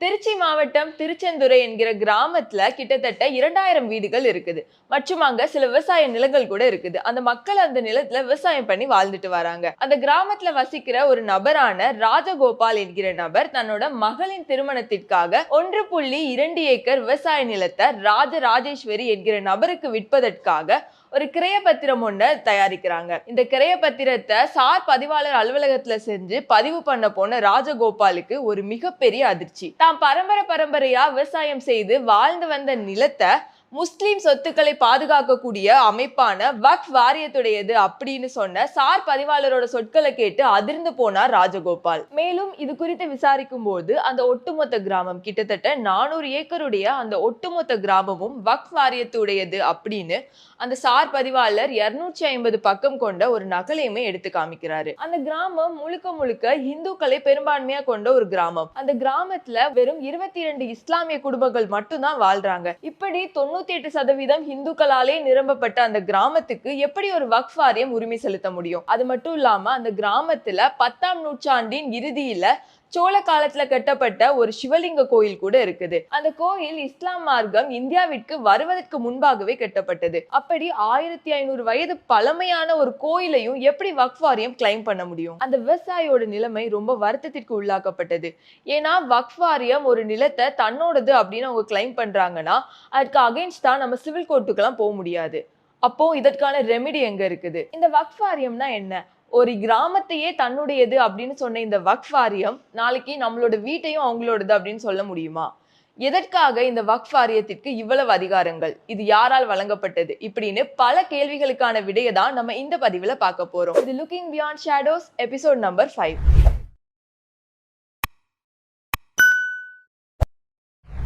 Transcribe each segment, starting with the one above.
திருச்சி மாவட்டம் திருச்செந்துறை என்கிற கிராமத்துல கிட்டத்தட்ட இரண்டாயிரம் வீடுகள் இருக்குது. மற்றும் அங்க சில விவசாய நிலங்கள் கூட இருக்குது. அந்த மக்கள் அந்த நிலத்துல விவசாயம் பண்ணி வாழ்ந்துட்டு வராங்க. அந்த கிராமத்துல வசிக்கிற ஒரு நபரான ராஜகோபால் என்கிற நபர் தன்னோட மகளின் திருமணத்திற்காக ஒன்று புள்ளி இரண்டு ஏக்கர் விவசாய நிலத்தை ராஜ ராஜேஸ்வரி என்கிற நபருக்கு விற்பதற்காக ஒரு கிரைய பத்திரம் தயாரிக்கிறாங்க. இந்த கிரைய பத்திரத்தை சார் பதிவாளர் அலுவலகத்துல செஞ்சு பதிவு பண்ண போன ராஜகோபாலுக்கு ஒரு மிகப்பெரிய அதிர்ச்சி. தாம் பரம்பரை பரம்பரையா விவசாயம் செய்து வாழ்ந்து வந்த நிலத்தை முஸ்லீம் சொத்துக்களை பாதுகாக்கக்கூடிய அமைப்பான வக்ஃப் வாரியத்துடையது அப்படின்னு சொன்ன சார் பதிவாளரோட சொற்களை கேட்டு அதிர்ந்து போனார் ராஜகோபால். மேலும் இது குறித்து விசாரிக்கும் போது அந்த ஒட்டுமொத்த கிராமம் கிட்டத்தட்ட நானூறு ஏக்கருடைய அந்த ஒட்டுமொத்த கிராமமும் வக்ஃப் வாரியத்துடையது அப்படின்னு அந்த சார் பதிவாளர் இருநூற்றி ஐம்பது பக்கம் கொண்ட ஒரு நகலையுமே எடுத்து காமிக்கிறாரு. அந்த கிராமம் முழுக்க முழுக்க இந்துக்களை பெரும்பான்மையா கொண்ட ஒரு கிராமம். அந்த கிராமத்துல வெறும் இருபத்தி இரண்டு இஸ்லாமிய குடும்பங்கள் மட்டும்தான் வாழ்றாங்க. இப்படி தொண்ணூத்தி எட்டு சதவீதம் இந்துக்களாலே நிரம்பப்பட்ட அந்த கிராமத்துக்கு எப்படி ஒரு வக்ஃப் வாரியம் உரிமை செலுத்த முடியும்? அது மட்டும் இல்லாம அந்த கிராமத்துல பத்தாம் நூற்றாண்டின் இறுதியில சோழ காலத்துல கட்டப்பட்ட ஒரு சிவலிங்க கோயில் கூட இருக்குது. அந்த கோயில் இஸ்லாம் மார்க்கம் இந்தியாவிற்கு வருவதற்கு முன்பாகவே கட்டப்பட்டது. அப்படி ஆயிரத்தி ஐநூறு வயது பழமையான ஒரு கோயிலையும் எப்படி வக்ஃப் வாரியம் கிளைம் பண்ண முடியும்? அந்த விவசாயியோட நிலைமை ரொம்ப வருத்தத்திற்கு உள்ளாக்கப்பட்டது. ஏன்னா வக்ஃப் வாரியம் ஒரு நிலத்தை தன்னோடது அப்படின்னு அவங்க கிளைம் பண்றாங்கன்னா அதுக்கு அகைன்ஸ்டா நம்ம சிவில் கோர்ட்டுக்கெல்லாம் போக முடியாது. அப்போ இதற்கான ரெமெடி எங்க இருக்குது? இந்த வக்ஃப் வாரியம்னா என்ன? ஒரு கிராமத்தையே தன்னுடையது அப்படின்னு சொன்ன இந்த வக்ஃப் வாரியம் நாளைக்கு நம்மளோட வீட்டையும் அவங்களோடது அப்படின்னு சொல்ல முடியுமா? எதற்காக இந்த வக்ஃப் வாரியத்திற்கு இவ்வளவு அதிகாரங்கள்? இது யாரால் வழங்கப்பட்டது? இப்படின்னு பல கேள்விகளுக்கான விடையை தான் நம்ம இந்த பதிவில் பார்க்க போறோம். இது looking beyond shadows episode number five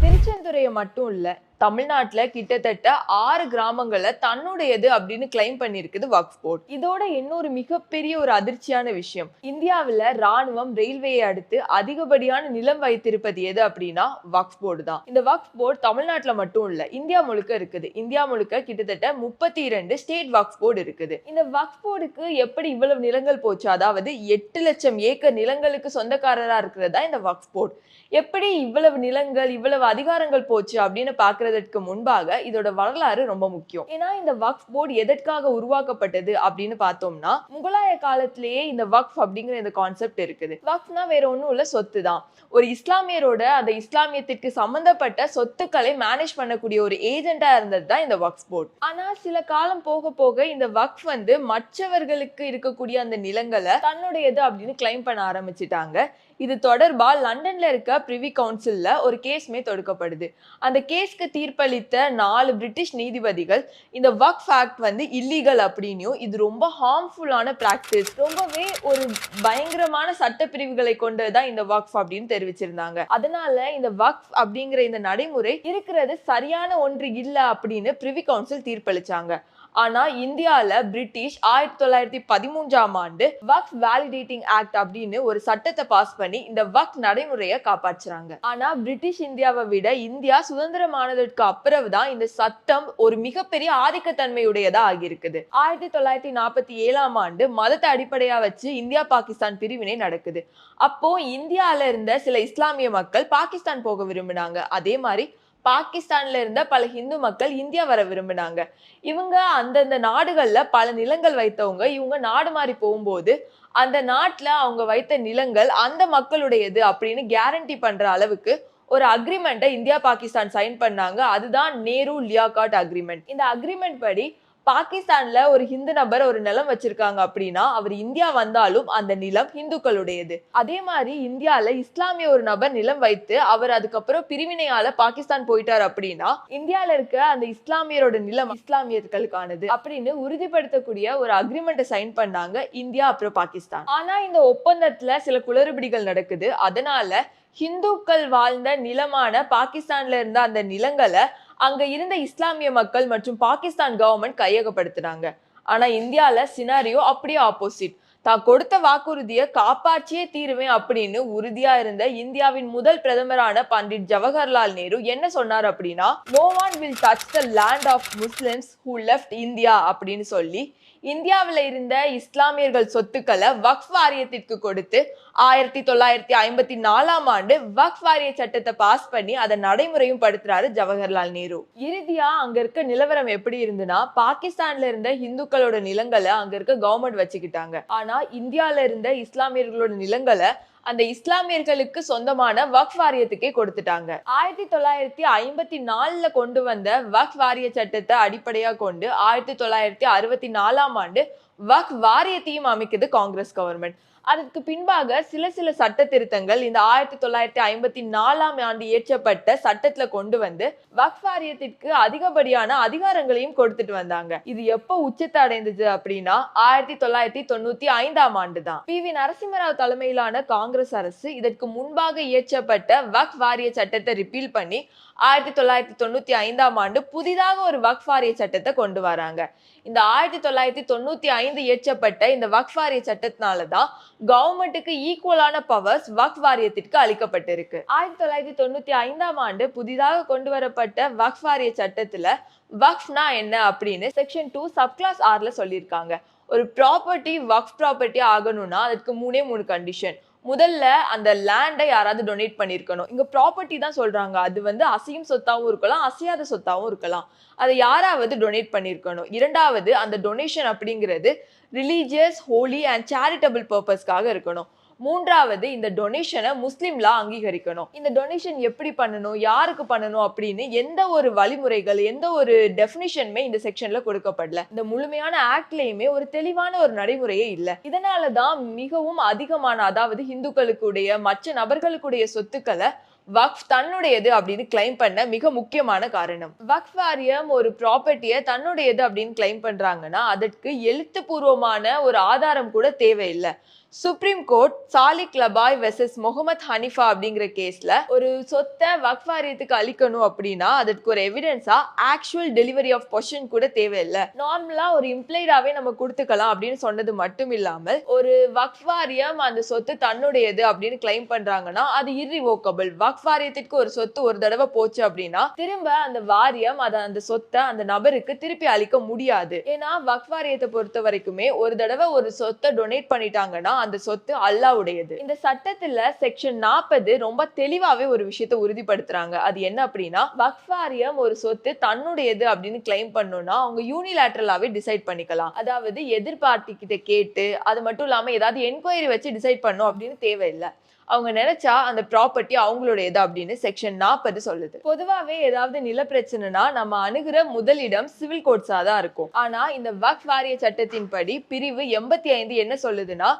திருச்செந்துறையை மட்டும் இல்லை தமிழ்நாட்டில் கிட்டத்தட்ட ஆறு கிராமங்களை தன்னுடையது அப்படின்னு கிளைம் பண்ணியிருக்குது வக்ஃப் போர்ட் இதோட இன்னொரு மிகப்பெரிய ஒரு அதிர்ச்சியான விஷயம் இந்தியாவில் ராணுவம் ரயில்வேயை அடுத்து அதிகப்படியான நிலம் வைத்திருப்பது எது அப்படின்னா வக்ஃப் போர்டு தான். இந்த வக்ஃப் போர்டு தமிழ்நாட்டில் மட்டும் இல்லை இந்தியா முழுக்க இருக்குது. இந்தியா முழுக்க கிட்டத்தட்ட முப்பத்தி இரண்டு ஸ்டேட் வக்ஃப் போர்டு இருக்குது. இந்த வக்ஃப் போர்டுக்கு எப்படி இவ்வளவு நிலங்கள் போச்சு? அதாவது எட்டு லட்சம் ஏக்கர் நிலங்களுக்கு சொந்தக்காரராக இருக்கிறதா இந்த வக்ஃப் போர்டு எப்படி இவ்வளவு நிலங்கள் இவ்வளவு அதிகாரங்கள் போச்சு அப்படின்னு போறதற்கு முன்பாக இதோட வரலாறு ரொம்ப முக்கியம். ஏன்னா இந்த வக்ஃப் போர்டு எதற்காக உருவாக்கப்பட்டது அப்படின்னு பார்த்தோம்னா முகலாய காலத்திலேயே இந்த வக்ஃப் அப்படிங்கிற இந்த கான்செப்ட் இருக்குது. வக்ஃப்னா வேற ஒன்றும் இல்ல சொத்து தான் ஒரு இஸ்லாமியரோட அந்த இஸ்லாமியத்திற்கு சம்பந்தப்பட்ட சொத்துக்களை மேனேஜ் பண்ணக்கூடிய ஒரு ஏஜென்டா இருந்தது தான் இந்த வக்ஃப் போர்டு. ஆனா சில காலம் போக போக இந்த வக்ஃப் வந்து மற்றவர்களுக்கு இருக்கக்கூடிய அந்த நிலங்களை தன்னுடையது அப்படின்னு கிளைம் பண்ண ஆரம்பிச்சிட்டாங்க. இது தொடர்பா லண்டன்ல இருக்க பிரிவி கவுன்சில்ல ஒரு கேஸ்மே தொடுக்கப்படுது. அந்த கேஸ்க்கு தீர்ப்பளித்த நாலு பிரிட்டிஷ் நீதிபதிகள் இந்த ஒர்க் ஃபேக்ட் வந்து இல்லீகல் அப்படின்னும் இது ரொம்ப ஹார்ம்ஃபுல்லான ப்ராக்டிஸ் ரொம்பவே ஒரு பயங்கரமான சட்டப்பிரிவுகளை கொண்டதுதான் இந்த ஒர்க் அப்படின்னு தெரிவிச்சிருந்தாங்க. அதனால இந்த ஒர்க் அப்படிங்கிற இந்த நடைமுறை இருக்கிறது சரியான ஒன்று இல்லை அப்படின்னு பிரிவி கவுன்சில் தீர்ப்பளிச்சாங்க. ஆனா இந்தியாவில் பிரிட்டிஷ் ஆயிரத்தி தொள்ளாயிரத்தி பதிமூன்றாம் ஆண்டு வக்ஃப் வேலிடேட்டிங் ஆக்ட் அப்படின்னு ஒரு சட்டத்தை பாஸ் பண்ணி இந்த வக்ஃப் நடைமுறையை காப்பாற்றுறாங்க. ஆனா பிரிட்டிஷ் இந்தியாவை விட இந்தியா சுதந்திரமானதற்கு அப்புறம் தான் இந்த சட்டம் ஒரு மிகப்பெரிய ஆதிக்கத்தன்மையுடையதா ஆகியிருக்குது. ஆயிரத்தி தொள்ளாயிரத்தி நாற்பத்தி ஏழாம் ஆண்டு மதத்தை அடிப்படையா வச்சு இந்தியா பாகிஸ்தான் பிரிவினை நடக்குது. அப்போ இந்தியால இருந்த சில இஸ்லாமிய மக்கள் பாகிஸ்தான் போக விரும்பினாங்க. அதே மாதிரி பாகிஸ்தான்ல இருந்த பல ஹிந்து மக்கள் இந்தியா வர விரும்பினாங்க. இவங்க அந்தந்த நாடுகள்ல பல நிலங்கள் வைத்தவங்க. இவங்க நாடு மாறி போகும்போது அந்த நாட்டில் அவங்க வைத்த நிலங்கள் அந்த மக்களுடையது அப்படின்னு கேரண்டி பண்ற அளவுக்கு ஒரு அக்ரிமெண்ட்டை இந்தியா பாகிஸ்தான் சைன் பண்ணாங்க. அதுதான் நேரு லியாகாட் அக்ரிமெண்ட் இந்த அக்ரிமெண்ட் படி பாகிஸ்தான்ல ஒரு ஹிந்து நபர் ஒரு நிலம் வச்சிருக்காங்க அப்படின்னா அவர் இந்தியா வந்தாலும் அந்த நிலம் ஹிந்துக்களுடையது. அதே மாதிரி இந்தியால இஸ்லாமிய ஒரு நபர் நிலம் வைத்து அவர் அதுக்கப்புறம் பிரிவினையால பாகிஸ்தான் போயிட்டார் அப்படின்னா இந்தியால இருக்க அந்த இஸ்லாமியரோட நிலம் இஸ்லாமியர்களுக்கானது அப்படின்னு உறுதிப்படுத்தக்கூடிய ஒரு அக்ரிமெண்ட்டை சைன் பண்ணாங்க இந்தியா அப்புறம் பாகிஸ்தான். ஆனா இந்த ஒப்பந்தத்துல சில குளறுபடிகள் நடக்குது. அதனால ஹிந்துக்கள் வாழ்ந்த நிலமான பாகிஸ்தான்ல இருந்த அந்த நிலங்களை அங்க இருந்த இஸ்லாமிய மக்கள் மற்றும் பாகிஸ்தான் கவர்மெண்ட் கையகப்படுத்துனாங்க. ஆனா இந்தியால சினாரியோ அப்படியே ஆப்போசிட் தான் கொடுத்த வாக்குறுதியை காப்பாற்றியே தீருவேன் அப்படின்னு உறுதியா இருந்த இந்தியாவின் முதல் பிரதமரான பண்டிட் ஜவஹர்லால் நேரு என்ன சொன்னார் அப்படின்னா no one will touch the land of Muslims who left India அப்படின்னு சொல்லி இந்தியாவில் இருந்த இஸ்லாமியர்கள் சொத்துக்களை வக்ஃப் வாரியத்திற்கு கொடுத்து ஆயிரத்தி தொள்ளாயிரத்தி ஐம்பத்தி நாலாம் ஆண்டு வக்ஃப் வாரிய சட்டத்தை பாஸ் பண்ணி அதை நடைமுறையும் படுத்துறாரு ஜவஹர்லால் நேரு. இறுதியா அங்க இருக்க நிலவரம் எப்படி இருந்துன்னா பாகிஸ்தான்ல இருந்த இந்துக்களோட நிலங்களை அங்க இருக்க கவர்மெண்ட் வச்சுக்கிட்டாங்க. ஆனா இந்தியால இருந்த இஸ்லாமியர்களோட நிலங்களை அந்த இஸ்லாமியர்களுக்கு சொந்தமான வக்ஃப் வாரியத்துக்கே கொடுத்துட்டாங்க. ஆயிரத்தி தொள்ளாயிரத்தி ஐம்பத்தி நாலுல கொண்டு வந்த வக்ஃப் வாரிய சட்டத்தை அடிப்படையாக கொண்டு ஆயிரத்தி தொள்ளாயிரத்தி அறுபத்தி நாலாம் ஆண்டு வக்ஃப் வாரியத்தையும் அமைக்குது காங்கிரஸ் கவர்மெண்ட். அதற்கு பின்பாக சில சில சட்ட திருத்தங்கள் இந்த ஆயிரத்தி தொள்ளாயிரத்தி ஐம்பத்தி நாலாம் ஆண்டு இயற்றப்பட்ட சட்டத்துல கொண்டு வந்து வக்ஃப் வாரியத்திற்கு அதிகப்படியான அதிகாரங்களையும் கொடுத்துட்டு வந்தாங்க. இது எப்போ உச்சத்தை அடைந்தது அப்படின்னா ஆயிரத்தி தொள்ளாயிரத்தி தொண்ணூத்தி ஐந்தாம் ஆண்டு தான் பி வி நரசிம்மராவ் தலைமையிலான காங்கிரஸ் அரசு இதற்கு முன்பாக இயற்றப்பட்ட வக்ஃப் வாரிய சட்டத்தை ரிப்பீல் பண்ணி ஆயிரத்தி தொள்ளாயிரத்தி தொண்ணூத்தி ஐந்தாம் ஆண்டு புதிதாக ஒரு வக்ஃப் வாரிய சட்டத்தை கொண்டு வராங்க. இந்த ஆயிரத்தி தொள்ளாயிரத்தி தொண்ணூத்தி ஐந்து இயற்றப்பட்ட இந்த வக்ஃப் வாரிய சட்டத்தினால தான் கவர்மெண்ட்டுக்கு ஈக்குவலான பவர்ஸ் வக்ஃப் வாரியத்திற்கு அளிக்கப்பட்டிருக்கு. ஆயிரத்தி தொள்ளாயிரத்தி தொண்ணூத்தி ஐந்தாம் ஆண்டு புதிதாக கொண்டு வரப்பட்ட வக்ஃப் வாரிய சட்டத்துல வக்ஃப்னா என்ன அப்படின்னு செக்ஷன் டூ சப்கிளாஸ் ஆர்ல சொல்லியிருக்காங்க. ஒரு ப்ராப்பர்ட்டி வக்ஃப் ப்ராப்பர்ட்டி ஆகணும்னா அதுக்கு மூணே மூணு கண்டிஷன் முதல்ல அந்த லேண்டை யாராவது டொனேட் பண்ணியிருக்கணும் இங்கே ப்ராப்பர்ட்டி தான் சொல்கிறாங்க அது வந்து அசையும் சொத்தாகவும் இருக்கலாம் அசையாத சொத்தாகவும் இருக்கலாம். அதை யாராவது டொனேட் பண்ணியிருக்கணும் இரண்டாவது அந்த டொனேஷன் அப்படிங்கிறது ரிலீஜியஸ் ஹோலி அண்ட் சேரிட்டபிள் பர்பஸ்க்காக இருக்கணும். மூன்றாவது இந்த டொனேஷனை முஸ்லீம்லா அங்கீகரிக்கணும். இந்த டொனேஷன் எப்படி பண்ணணும்? யாருக்கு பண்ணணும்? அப்படின்னு எந்த ஒரு வழிமுறைகள் எந்த ஒரு டெஃபினிஷனுமே இந்த செக்ஷன்ல கொடுக்கப்படல. இந்த முழுமையான ஆக்ட்லயுமே ஒரு தெளிவான ஒரு நடைமுறையே இல்லை. இதனால தான் மிகவும் அதிகமான அதாவது இந்துக்களுக்குடைய மற்ற நபர்களுக்குடைய சொத்துக்களை வக்ஃப் தன்னுடையது அப்படின்னு கிளைம் பண்ண மிக முக்கியமான காரணம். வக்ஃப் வாரியம் ஒரு ப்ராப்பர்ட்டியை தன்னுடையது அப்படின்னு கிளைம் பண்றாங்கன்னா அதற்கு எழுத்துப்பூர்வமான ஒரு ஆதாரம் கூட தேவையில்லை. Supreme court Salik Labai versus Mohammed Hanifa அப்படிங்கிற கேஸில் ஒரு சொத்தை வக்ஃப் வாரியத்துக்கு அளிக்கணும் அப்படின்னா அதற்கு ஒரு எவிடன்ஸாக ஆக்சுவல் டெலிவரி ஆஃப் பொஷன் கூட தேவையில்லை. நார்மலாக ஒரு இம்ப்ளைடாகவே நம்ம கொடுத்துக்கலாம் அப்படின்னு சொன்னது மட்டும் இல்லாமல் ஒரு வக்ஃப் வாரியம் அந்த சொத்து தன்னுடையது அப்படின்னு கிளைம் பண்ணுறாங்கன்னா அது இர்ரிவோக்கபிள் வக்ஃப் வாரியத்திற்கு ஒரு சொத்து ஒரு தடவை போச்சு அப்படின்னா திரும்ப அந்த வாரியம் அதை அந்த சொத்தை அந்த நபருக்கு திருப்பி அளிக்க முடியாது. ஏன்னா வக்ஃப் வாரியத்தை பொறுத்த வரைக்குமே ஒரு தடவை ஒரு சொத்தை டொனேட் பண்ணிட்டாங்கன்னா அந்த சொத்து அல்லாவுடையது. இந்த சட்டத்துல செக்ஷன் நாற்பது ரொம்ப தெளிவாவே ஒரு விஷயத்த உறுதிப்படுத்துறாங்க. அது என்ன அப்படின்னா வக்ஃப் வாரியம் ஒரு சொத்து தன்னுடையது அப்படின்னு கிளைம் பண்ணணும்னா அவங்க யூனிலேட்டரலாவே டிசைட் பண்ணிக்கலாம். அதாவது எதிர்பார்ட்டி கிட்ட கேட்டு அது மட்டும் இல்லாம ஏதாவது என்கொயரி வச்சு டிசைட் பண்ணும் அப்படின்னு தேவையில்லை. அவங்க நினைச்சா அந்த ப்ராப்பர்ட்டி அவங்களுடையது அப்படின்னு செக்ஷன் நாற்பது சொல்லுது. பொதுவாகவே ஏதாவது நில பிரச்சனைனா நம்ம அணுகிற முதலிடம் சிவில் கோட்ஸாக தான் இருக்கும். ஆனால் இந்த வக்ஃப் வாரிய சட்டத்தின்படி பிரிவு எண்பத்தி ஐந்து என்ன சொல்லுதுன்னா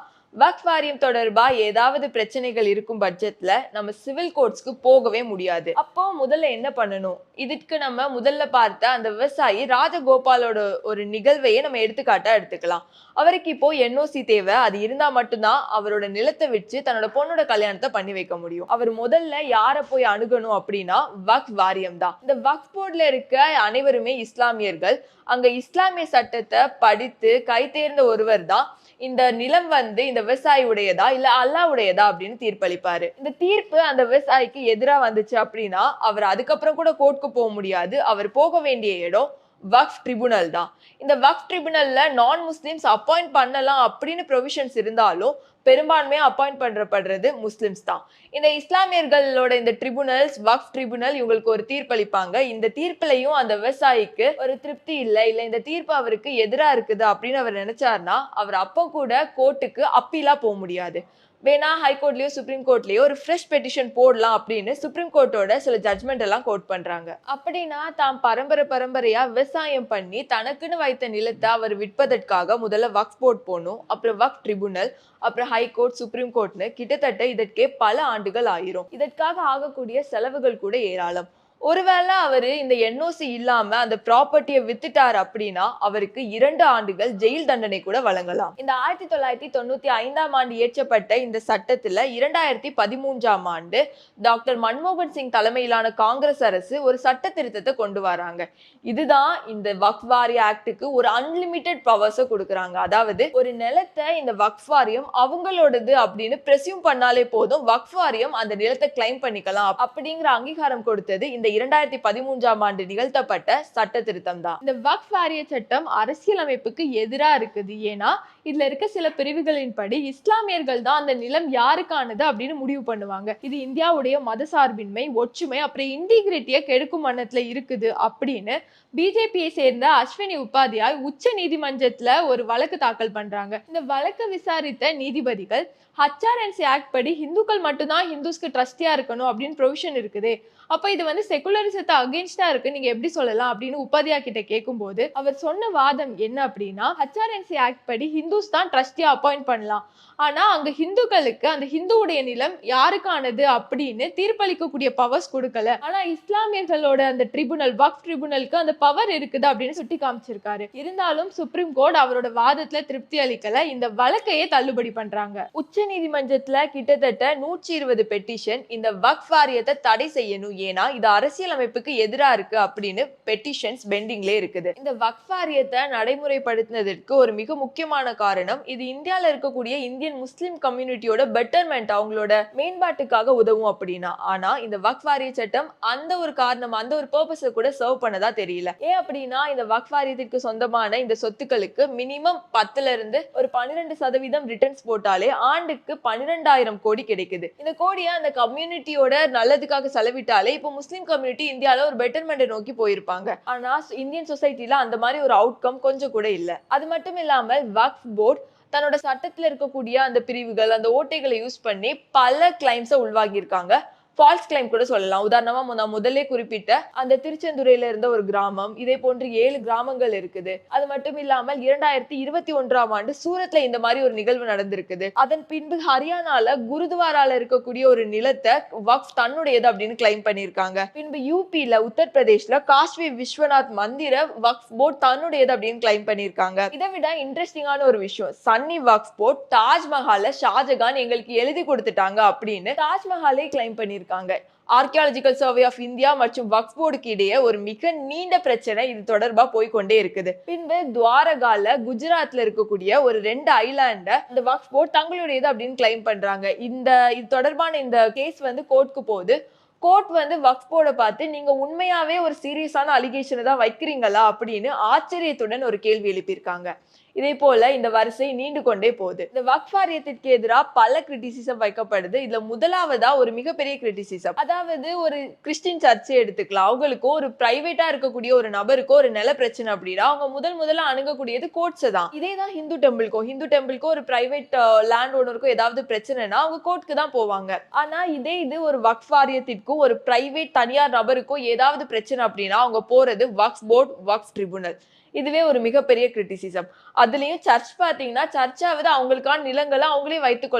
வக்ஃப் வாரியம் தொடர்பா ஏதாவது பிரச்சனைகள் இருக்கும் பட்ஜெட்ல நம்ம சிவில் கோர்ட்ஸ்க்கு போகவே முடியாது. அப்போ முதல்ல என்ன பண்ணணும்? இதுக்கு நம்ம முதல்ல பார்த்த அந்த விவசாயி ராஜகோபாலோட ஒரு நிகழ்வையே நம்ம எடுத்துக்காட்டா எடுத்துக்கலாம். அவருக்கு இப்போ என்ஓசி தேவை. அது இருந்தா மட்டும்தான் அவரோட நிலத்தை வச்சு தன்னோட பொண்ணோட கல்யாணத்தை பண்ணி வைக்க முடியும். அவர் முதல்ல யாரை போய் அணுகணும் அப்படின்னா வக்ஃப் வாரியம் தான் இந்த வக்ஃப் போர்ட்ல இருக்க அனைவருமே இஸ்லாமியர்கள். அங்க இஸ்லாமிய சட்டத்தை படித்து கை தேர்ந்த ஒருவர் தான் இந்த நிலம் வந்து இந்த விவசாயி உடையதா இல்ல அல்லாவுடையதா அப்படின்னு தீர்ப்பளிப்பாரு. இந்த தீர்ப்பு அந்த விவசாயிக்கு எதிராக வந்துச்சு அப்படின்னா அவர் அதுக்கப்புறம் கூட கோர்ட்க்கு போக முடியாது. அவர் போக வேண்டிய இடம் வக்ஃப் ட்ரிபுனல் தான். இந்த வக்ஃப் ட்ரிபுனல்ல நான் முஸ்லிம்ஸ் அப்பாயிண்ட் பண்ணலாம் அப்படின்னு ப்ரொவிஷன்ஸ் இருந்தாலும் பெரும்பான்மையாக அப்பாயிண்ட் பண்ணுறப்படுறது முஸ்லிம்ஸ் தான். இந்த இஸ்லாமியர்களோட இந்த ட்ரிபுனல்ஸ் வக்ஃப் ட்ரிபுனல் இவங்களுக்கு ஒரு தீர்ப்பளிப்பாங்க. இந்த தீர்ப்பிலையும் அந்த விவசாயிக்கு ஒரு திருப்தி இல்லை. இல்லை இந்த தீர்ப்பு அவருக்கு எதிராக இருக்குது அப்படின்னு அவர் நினைச்சாருன்னா அவர் அப்போ கூட கோர்ட்டுக்கு அப்பீலாக போக முடியாது. வேணா ஹைகோர்ட்லயோ சுப்ரீம் கோர்ட்லயோ ஒரு ஃப்ரெஷ் பெட்டிஷன் போடலாம் அப்படின்னு சுப்ரீம் கோர்ட்டோட சில ஜட்மெண்ட் எல்லாம் கோட் பண்றாங்க. அப்படின்னா தாம் பரம்பரை பரம்பரையா விவசாயம் பண்ணி தனக்குன்னு வைத்த நிலத்தை அவர் விற்பதற்காக முதல்ல வக்ஃப் போர்ட் போகணும் அப்புறம் வக்ஃப் ட்ரிபுனல் அப்புறம் ஹைகோர்ட் சுப்ரீம் கோர்ட்னு கிட்டத்தட்ட இதற்கே பல ஆண்டுகள் ஆயிரும். இதற்காக ஆகக்கூடிய செலவுகள் கூட ஏராளம். ஒருவேளை அவர் இந்த என்ஓசி இல்லாம அந்த ப்ராப்பர்ட்டியை வித்துட்டார் அப்படின்னா அவருக்கு இரண்டு ஆண்டுகள் ஜெயில் தண்டனை கூட வழங்கலாம். இந்த ஆயிரத்தி தொள்ளாயிரத்தி தொண்ணூத்தி ஐந்தாம் ஆண்டு இயற்றப்பட்ட இந்த சட்டத்துல இரண்டாயிரத்தி பதிமூன்றாம் ஆண்டு டாக்டர் மன்மோகன் சிங் தலைமையிலான காங்கிரஸ் அரசு ஒரு சட்ட திருத்தத்தை கொண்டு வராங்க. இதுதான் இந்த வக்ஃப் வாரிய ஆக்டுக்கு ஒரு அன்லிமிட்டெட் பவர்ஸை கொடுக்குறாங்க. அதாவது ஒரு நிலத்தை இந்த வக்ஃப் வாரியம் அவங்களோடது அப்படின்னு பிரசியூம் பண்ணாலே போதும் வக்ஃப் வாரியம் அந்த நிலத்தை கிளைம் பண்ணிக்கலாம் அப்படிங்கிற அங்கீகாரம் கொடுத்தது இந்த இரண்டாயிரத்தி பதிமூன்றாம் ஆண்டு நிகழ்த்தப்பட்ட சட்ட திருத்தம் தான் இந்த வக்ஃப் வாரிய சட்டம் அரசியலமைப்புக்கு எதிரா இருக்குது. ஏன்னா இதுல இருக்க சில பிரிவுகளின்படி இஸ்லாமியர்கள் தான் அந்த நிலம் யாருக்கானது அப்படின்னு முடிவு பண்ணுவாங்க. இது இந்தியாவுடைய மதசார்பின்மை ஒற்றுமை அப்புறம் இன்டிகிரிட்டியை கெடுக்கும் வண்ணத்துல இருக்குது அப்படின்னு பிஜேபியை சேர்ந்த அஸ்வினி உபாத்யாய் உச்ச நீதிமன்றத்துல ஒரு வழக்கு தாக்கல் பண்றாங்க. இந்த வழக்கு விசாரித்த நீதிபதிகள் ஹச்ஆர்என்சி ஆக்ட் படி ஹிந்துக்கள் மட்டும்தான் ஹிந்துஸ்க்கு ட்ரஸ்டியா இருக்கணும் அப்படின்னு ப்ரொவிஷன் இருக்குது. அப்ப இது வந்து செகுலரிசத்தை அகேன்ஸ்டா இருக்கு நீங்க எப்படி சொல்லலாம் அப்படின்னு உபாத்யா கிட்ட கேட்கும்போது அவர் சொன்ன வாதம் என்ன அப்படின்னா ஹச்ஆர்என்சி ஆக்ட் படி ஹிந்துஸ் தான் ட்ரஸ்டியாக அப்பாயிண்ட் பண்ணலாம். ஆனா அங்க ஹிந்துக்களுக்கு அந்த ஹிந்துவுடைய நிலம் யாருக்கானது அப்படின்னு தீர்ப்பளிக்கக்கூடிய பவர்ஸ் கொடுக்கல. ஆனா இஸ்லாமியர்களோட அந்த ட்ரிபுனல் வக்ஃப் ட்ரிபுனலுக்கு அந்த பவர் இருக்குது அப்படின்னு சுட்டி காமிச்சிருக்காரு. இருந்தாலும் சுப்ரீம் கோர்ட் அவரோட வாதத்துல திருப்தி அளிக்கல. இந்த வழக்கையே தள்ளுபடி பண்றாங்க. உச்ச நீதிமன்றத்துல கிட்டத்தட்ட நூற்றி இருபது பெட்டிஷன் இந்த வக்ஃப் வாரியத்தை தடை செய்யணும். ஏன்னா இது அரசியலமைப்புக்கு எதிரா இருக்கு அப்படின்னு பெட்டிஷன்ஸ் பெண்டிங்லே இருக்குது. இந்த வக்ஃப் வாரியத்தை நடைமுறைப்படுத்தினதற்கு ஒரு மிக முக்கியமான காரணம் இது இந்தியாவில் இருக்கக்கூடிய இந்திய இந்தியன் முஸ்லீம் கம்யூனிட்டியோட பெட்டர்மெண்ட் அவங்களோட மேம்பாட்டுக்காக உதவும் அப்படின்னா ஆனா இந்த வக்ஃப் வாரிய சட்டம் அந்த ஒரு காரணம் அந்த ஒரு பர்பஸை கூட சர்வ் பண்ணதா தெரியல. ஏன் அப்படின்னா இந்த வக்வாரியத்திற்கு சொந்தமான இந்த சொத்துக்களுக்கு மினிமம் பத்துல இருந்து ஒரு பன்னிரெண்டு சதவீதம் ரிட்டர்ன்ஸ் போட்டாலே ஆண்டுக்கு பன்னிரெண்டாயிரம் கோடி கிடைக்குது. இந்த கோடியை அந்த கம்யூனிட்டியோட நல்லதுக்காக செலவிட்டாலே இப்போ முஸ்லீம் கம்யூனிட்டி இந்தியாவில ஒரு பெட்டர்மெண்ட்டை நோக்கி போயிருப்பாங்க. ஆனா இந்தியன் சொசைட்டில அந்த மாதிரி ஒரு அவுட்கம் கொஞ்சம் கூட இல்லை. அது மட்டும் இல்லாமல் வக்ஃப் போர்ட் தன்னோட சட்டத்தில் இருக்கக்கூடிய அந்த பிரிவுகள் அந்த ஓட்டைகளை யூஸ் பண்ணி பல கிளைம்ஸை உள்வாங்கியிருக்காங்க. ஃபால்ஸ் கிளைம் கூட சொல்லலாம். உதாரணமா நான் முதல்ல குறிப்பிட்ட அந்த திருச்செந்துரையில இருந்த ஒரு கிராமம். இதே போன்று ஏழு கிராமங்கள் இருக்குது. அது மட்டும் இல்லாமல் இரண்டாயிரத்தி இருபத்தி ஒன்றாம் ஆண்டு சூரத்ல இந்த மாதிரி ஒரு நிகழ்வு நடந்திருக்குது. அதன் பின்பு ஹரியானால குருதுவாரால இருக்கக்கூடிய ஒரு நிலத்தை வக்ஃப் தன்னுடையது அப்படின்னு கிளைம் பண்ணியிருக்காங்க. பின்பு யூபியில உத்தரப்பிரதேஷ்ல காஷ்வி விஸ்வநாத் மந்திர வக்ஃப் போர்ட் தன்னுடையது அப்படின்னு கிளைம் பண்ணியிருக்காங்க. இதை விட இன்ட்ரெஸ்டிங்கான ஒரு விஷயம் சன்னி வக்ஃப் போர்ட் தாஜ்மஹாலை ஷாஜகான் எங்களுக்கு எழுதி கொடுத்துட்டாங்க அப்படின்னு தாஜ்மஹாலை கிளைம் பண்ணியிருக்காங்க ஆர்கியாலஜிக்கல் சர்வே ஆஃப் இந்தியா மற்றும் வக்ஃப் போர்டுக்கு இடையே ஒரு மிக நீண்ட பிரச்சனை இது தொடர்பா போய்க்கொண்டே இருக்குது. பின்பு துவாரகால குஜராத்ல இருக்கக்கூடிய ஒரு ரெண்டு ஐலாண்ட இந்த வக்ஃப் போர்ட் தங்களுடையது அப்படின்னு கிளைம் பண்றாங்க. இந்த இது தொடர்பான இந்த கேஸ் வந்து கோர்ட்க்கு போகுது. கோர்ட் வந்து வக்ஃப் போர்டை பார்த்து நீங்க உண்மையாவே ஒரு சீரியஸான அலிகேஷனை தான் வைக்கிறீங்களா? அப்படின்னு ஆச்சரியத்துடன் ஒரு கேள்வி எழுப்பியிருக்காங்க. இதே போல இந்த வரிசை நீண்டு கொண்டே போகுது. இந்த வக்ஃப் வாரியத்திற்கு எதிராக பல கிரிட்டிசிசம் வைக்கப்படுது. இதுல முதலாவதா ஒரு மிகப்பெரிய கிரிட்டிசிசம் அதாவது ஒரு கிறிஸ்டின் சர்ச்சை எடுத்துக்கலாம். அவங்களுக்கோ ஒரு பிரைவேட்டா இருக்கக்கூடிய ஒரு நபருக்கோ ஒரு நில பிரச்சனை அப்படின்னா அவங்க முதல் முதல்ல அணுகக்கூடியது கோர்ட்ஸ் தான். இதே தான் ஹிந்து டெம்பிள்க்கோ ஹிந்து டெம்பிள்க்கோ ஒரு பிரைவேட் லேண்ட் ஓனருக்கோ ஏதாவது பிரச்சனைனா அவங்க கோர்ட்டுக்கு தான் போவாங்க. ஆனா இதே இது ஒரு வக்ஃப் வாரியத்திற்கும் ஒரு பிரைவேட் தனியார் நபருக்கோ ஏதாவது பிரச்சனை அப்படின்னா அவங்க போறது வக்ஃப் போர்ட் வக்ஃப் ட்ரிபுனல் இதுவே ஒரு மிகப்பெரிய கிரிட்டிசிசம் அதுலயும் சர்ச் பாத்தீங்கன்னா சர்ச்சாவது அவங்களுக்கான நிலங்களை அவங்களே வைத்துக்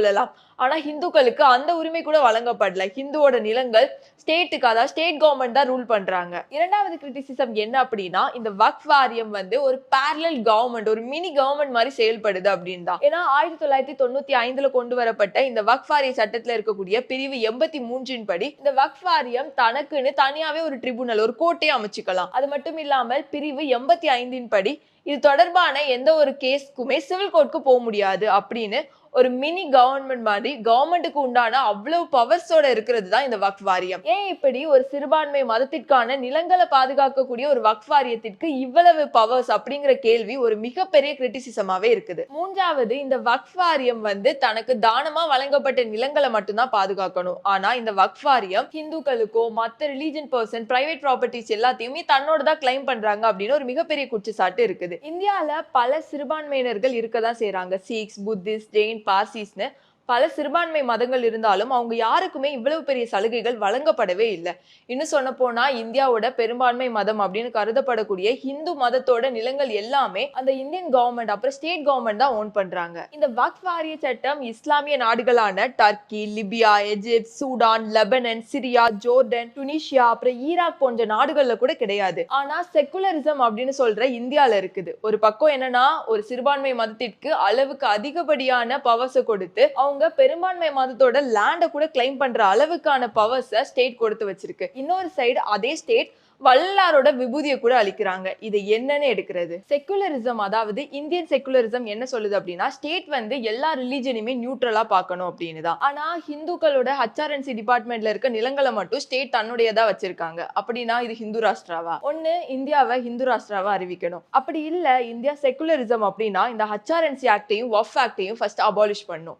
ஆனால் ஹிந்துக்களுக்கு அந்த உரிமை கூட வழங்கப்படல. ஹிந்துவோட நிலங்கள் ஸ்டேட்டுக்கு அதாவது ஸ்டேட் கவர்மெண்ட் தான் ரூல் பண்றாங்க. இரண்டாவது கிரிட்டிசிசம் என்ன அப்படின்னா இந்த வக்ஃப் வாரியம் வந்து ஒரு பேரலல் கவர்மெண்ட் ஒரு மினி கவர்மெண்ட் மாதிரி செயல்படுது அப்படின்னு தான். ஏன்னா ஆயிரத்தி தொள்ளாயிரத்தி தொண்ணூத்தி ஐந்துல கொண்டு வரப்பட்ட இந்த வக்ஃப் வாரிய சட்டத்துல இருக்கக்கூடிய பிரிவு எண்பத்தி மூன்றின் படி இந்த வக்ஃப் வாரியம் தனக்குன்னு தனியாவே ஒரு ட்ரிபுனல் ஒரு கோர்ட்டே அமைச்சுக்கலாம். அது மட்டும் இல்லாமல் பிரிவு எண்பத்தி ஐந்தின் படி இது தொடர்பான எந்த ஒரு கேஸ்க்குமே சிவில் கோர்ட்க்கு போக முடியாது அப்படின்னு ஒரு மினி கவர்மெண்ட் மாதிரி கவர்மெண்ட்டுக்கு உண்டான அவ்வளவு பவர்ஸோட இருக்கிறது தான் இந்த வக்ஃப் வாரியம் ஏன் இப்படி ஒரு சிறுபான்மை மதத்திற்கான நிலங்களை பாதுகாக்கக்கூடிய ஒரு வக்ஃப் வாரியத்திற்கு இவ்வளவு பவர்ஸ் அப்படிங்கிற கேள்வி ஒரு மிகப்பெரிய கிரிட்டிசிசமாவே இருக்குது. மூன்றாவது இந்த வக்ஃப் வாரியம் வந்து தனக்கு தானமா வழங்கப்பட்ட நிலங்களை மட்டும்தான் பாதுகாக்கணும். ஆனா இந்த வக்ஃப் வாரியம் ஹிந்துக்களுக்கோ மற்ற ரிலீஜன் பர்சன் பிரைவேட் ப்ராப்பர்ட்டிஸ் எல்லாத்தையுமே தன்னோட தான் கிளைம் பண்றாங்க அப்படின்னு ஒரு மிகப்பெரிய குற்றச்சாட்டு இருக்குது. இந்தியால பல சிறுபான்மையினர்கள் இருக்கதான் செய்யறாங்க சீக்ஸ் புத்திஸ்ட் ஜெயின் പാസ് സീസണ് பல சிறுபான்மை மதங்கள் இருந்தாலும் அவங்க யாருக்குமே இவ்வளவு பெரிய சலுகைகள் வழங்கப்படவே இல்லை. இன்னும் சொன்ன போனா இந்தியாவோட பெரும்பான்மை மதம் அப்படின்னு கருதப்படக்கூடிய ஹிந்து மதத்தோட நிலங்கள் எல்லாமே அந்த இந்தியன் கவர்மெண்ட் அப்புறம் ஸ்டேட் கவர்மெண்ட் தான் ஓன் பண்றாங்க. இந்த வக்ஃப் வாரிய சட்டம் இஸ்லாமிய நாடுகளான Turkey Libya Egypt Sudan Lebanon Syria Jordan Tunisia அப்புறம் ஈராக் போன்ற நாடுகள்ல கூட கிடையாது. ஆனா செகுலரிசம் அப்படின்னு சொல்ற இந்தியால இருக்குது. ஒரு பக்கம் என்னன்னா ஒரு சிறுபான்மை மதத்திற்கு அளவுக்கு அதிகப்படியான பவர்ஸை கொடுத்து அவங்க அவங்க பெரும்பான்மை மதத்தோட லேண்டை கூட கிளைம் பண்ற அளவுக்கான பவர்ஸை ஸ்டேட் கொடுத்து வச்சிருக்கு. இன்னொரு சைடு அதே ஸ்டேட் வல்லாரோட விபூதியை கூட அளிக்கிறாங்க இது என்னன்னு எடுக்கிறது? செக்குலரிசம் அதாவது இந்தியன் செக்குலரிசம் என்ன சொல்லுது அப்படின்னா ஸ்டேட் வந்து எல்லா ரிலீஜனையுமே நியூட்ரலா பார்க்கணும் அப்படின்னு தான். ஆனா ஹிந்துக்களோட ஹச்ஆர்என்சி டிபார்ட்மெண்ட்ல இருக்க நிலங்களை மட்டும் ஸ்டேட் தன்னுடையதா வச்சிருக்காங்க. அப்படின்னா இது ஹிந்து ராஷ்டிராவா? ஒன்னு இந்தியாவை ஹிந்து ராஷ்டிராவா அறிவிக்கணும். அப்படி இல்ல இந்தியா செக்குலரிசம் அப்படின்னா இந்த ஹச்ஆர்என்சி ஆக்டையும் ஒஃப் ஆக்டையும் ஃபர்ஸ்ட் அபாலிஷ் பண்ணும்.